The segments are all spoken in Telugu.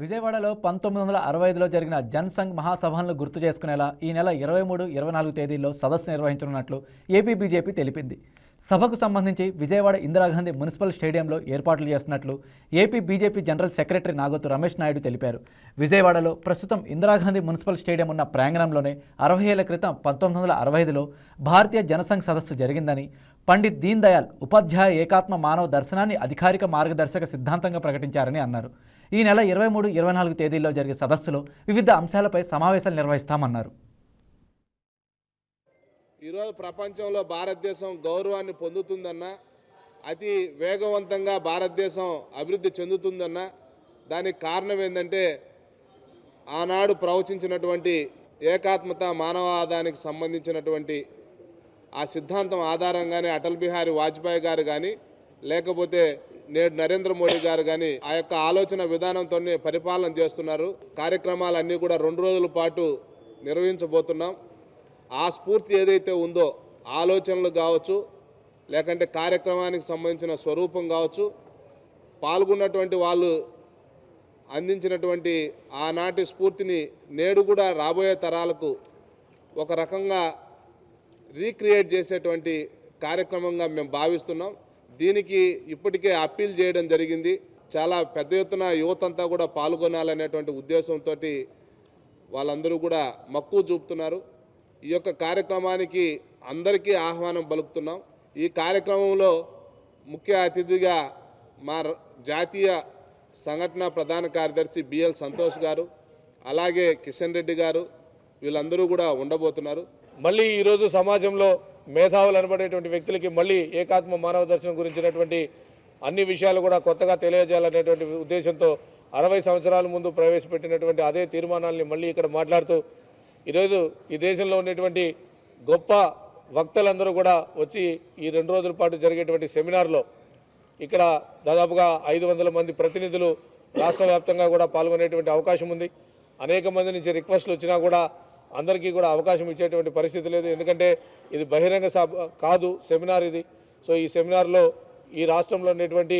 విజయవాడలో పంతొమ్మిది వందల అరవై ఐదులో జరిగిన జనసంఘ్ మహాసభలను గుర్తు చేసుకునేలా ఈ నెల ఇరవై మూడు ఇరవై నాలుగు తేదీల్లో సదస్సు నిర్వహించనున్నట్లు ఏపీ బీజేపీ తెలిపింది. సభకు సంబంధించి విజయవాడ ఇందిరాగాంధీ మున్సిపల్ స్టేడియంలో ఏర్పాట్లు చేస్తున్నట్లు AP BJP general secretary Nagothu Ramesh Naidu తెలిపారు. విజయవాడలో ప్రస్తుతం ఇందిరాగాంధీ మున్సిపల్ స్టేడియం ఉన్న ప్రాంగణంలోనే అరవై ఏళ్ళ క్రితం పంతొమ్మిది వందల అరవై ఐదులో భారతీయ జనసంఘ్ సదస్సు జరిగిందని పండిత్ దీన్ దయాల్ ఉపాధ్యాయ ఏకాత్మ మానవ దర్శనాన్ని అధికారిక మార్గదర్శక సిద్ధాంతంగా ప్రకటించారని అన్నారు. ఈ నెల ఇరవై మూడు ఇరవై నాలుగు తేదీల్లో జరిగే సదస్సులో వివిధ అంశాలపై సమావేశాలు నిర్వహిస్తామన్నారు. ఈరోజు ప్రపంచంలో భారతదేశం గౌరవాన్ని పొందుతుందన్న అతి వేగవంతంగా భారతదేశం అభివృద్ధి చెందుతుందన్న దానికి కారణం ఏంటంటే ఆనాడు ప్రవచించినటువంటి ఏకాత్మత మానవాదానికి సంబంధించినటువంటి ఆ సిద్ధాంతం ఆధారంగానే అటల్ బిహారీ వాజ్పేయి గారు కానీ లేకపోతే నేడు నరేంద్ర మోడీ గారు కానీ ఆ యొక్క ఆలోచన విధానంతోనే పరిపాలన చేస్తున్నారు. కార్యక్రమాలన్నీ కూడా రెండు రోజుల పాటు నిర్వహించబోతున్నాం. ఆ స్ఫూర్తి ఏదైతే ఉందో ఆలోచనలు కావచ్చు లేకంటే కార్యక్రమానికి సంబంధించిన స్వరూపం కావచ్చు పాల్గొన్నటువంటి వాళ్ళు అందించినటువంటి ఆనాటి స్ఫూర్తిని నేడు కూడా రాబోయే తరాలకు ఒక రకంగా రీక్రియేట్ చేసేటువంటి కార్యక్రమంగా మేము భావిస్తున్నాం. దీనికి ఇప్పటికే అప్పీల్ చేయడం జరిగింది. చాలా పెద్ద ఎత్తున యువతంతా కూడా పాల్గొనాలనేటువంటి ఉద్దేశంతో వాళ్ళందరూ కూడా మక్కువ చూపుతున్నారు. ఈ యొక్క కార్యక్రమానికి అందరికీ ఆహ్వానం పలుకుతున్నాం. ఈ కార్యక్రమంలో ముఖ్య అతిథిగా మా జాతీయ సంఘటన ప్రధాన కార్యదర్శి బిఎల్ సంతోష్ గారు అలాగే కిషన్ రెడ్డి గారు వీళ్ళందరూ కూడా ఉండబోతున్నారు. మళ్ళీ ఈరోజు సమాజంలో మేధావులు అనబడేటువంటి వ్యక్తులకి మళ్ళీ ఏకాత్మ మానవ దర్శనం గురించినటువంటి అన్ని విషయాలు కూడా కొత్తగా తెలియజేయాలనేటువంటి ఉద్దేశంతో అరవై సంవత్సరాల ముందు ప్రవేశపెట్టినటువంటి అదే తీర్మానాల్ని మళ్ళీ ఇక్కడ మాట్లాడుతూ ఈరోజు ఈ దేశంలో ఉన్నటువంటి గొప్ప వక్తలందరూ కూడా వచ్చి ఈ రెండు రోజుల పాటు జరిగేటువంటి సెమినార్లో ఇక్కడ దాదాపుగా ఐదు వందల మంది ప్రతినిధులు రాష్ట్ర వ్యాప్తంగా కూడా పాల్గొనేటువంటి అవకాశం ఉంది. అనేక మంది నుంచి రిక్వెస్ట్లు వచ్చినా కూడా అందరికీ కూడా అవకాశం ఇచ్చేటువంటి పరిస్థితి లేదు ఎందుకంటే ఇది బహిరంగ సభ కాదు సెమినార్ ఇది సో ఈ సెమినార్లో ఈ రాష్ట్రంలో ఉన్నటువంటి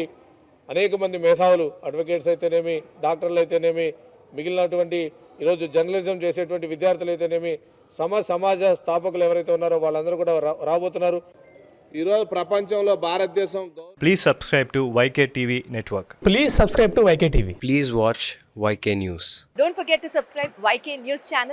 అనేక మంది మేధావులు అడ్వకేట్స్ అయితేనేమి డాక్టర్లు అయితేనేమి మిగిలినటువంటి ఈరోజు జర్నలిజం చేసేటువంటి విద్యార్థులు అయితేనేమి సమ సమాజ స్థాపకులు ఎవరైతే ఉన్నారో వాళ్ళందరూ కూడా రా- రాబోతున్నారు ఈరోజు ప్రపంచంలో భారతదేశం Please subscribe to YK TV Network. Please subscribe to YK TV. Please watch YK News. Don't forget to subscribe YK News channel